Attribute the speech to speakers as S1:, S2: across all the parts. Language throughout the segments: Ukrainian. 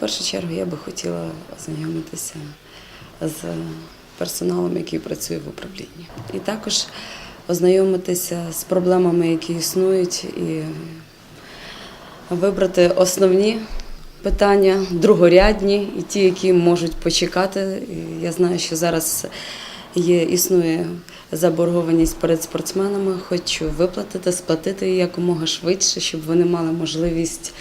S1: В першу чергу я би хотіла ознайомитися з персоналом, який працює в управлінні. І також ознайомитися з проблемами, які існують, і вибрати основні питання, другорядні і ті, які можуть почекати. Я знаю, що зараз є, існує заборгованість перед спортсменами. Хочу виплатити, сплатити її якомога швидше, щоб вони мали можливість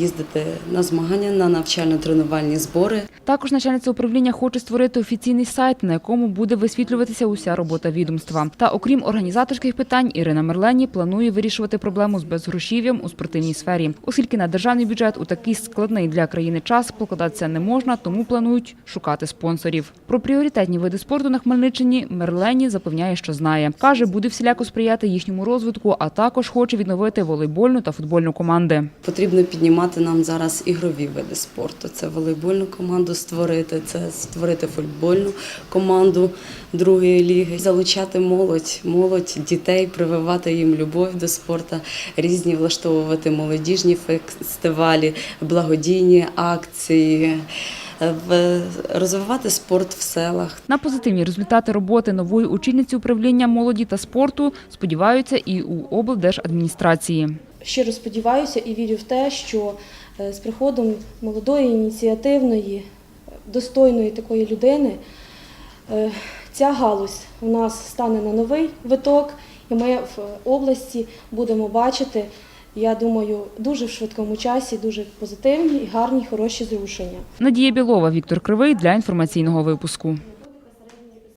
S1: їздити на змагання, на навчально-тренувальні збори.
S2: Також начальниця управління хоче створити офіційний сайт, на якому буде висвітлюватися уся робота відомства. Та окрім організаторських питань, Ірина Мерлені планує вирішувати проблему з безгрошів'ям у спортивній сфері, оскільки на державний бюджет у такий складний для країни час покладатися не можна, тому планують шукати спонсорів. Про пріоритетні види спорту на Хмельниччині Мерлені запевняє, що знає. каже, буде всіляко сприяти їхньому розвитку, а також хоче відновити волейбольну та футбольну команди.
S1: Потрібно піднімати нам зараз ігрові види спорту. Це волейбольну команду створити, це створити футбольну команду другої ліги, залучати молодь, молодь дітей, прививати їм любов до спорту, різні влаштовувати молодіжні фестивалі, благодійні акції, розвивати спорт в селах.
S2: На позитивні результати роботи нової очільниці управління молоді та спорту сподіваються і у облдержадміністрації.
S3: Щиро сподіваюся і вірю в те, що е, з приходом молодої, ініціативної, достойної такої людини е, ця галузь у нас стане на новий виток, і ми в області будемо бачити, я думаю, дуже в швидкому часі, дуже позитивні і гарні, хороші зрушення.
S2: Надія Білова, Віктор Кривий для інформаційного випуску.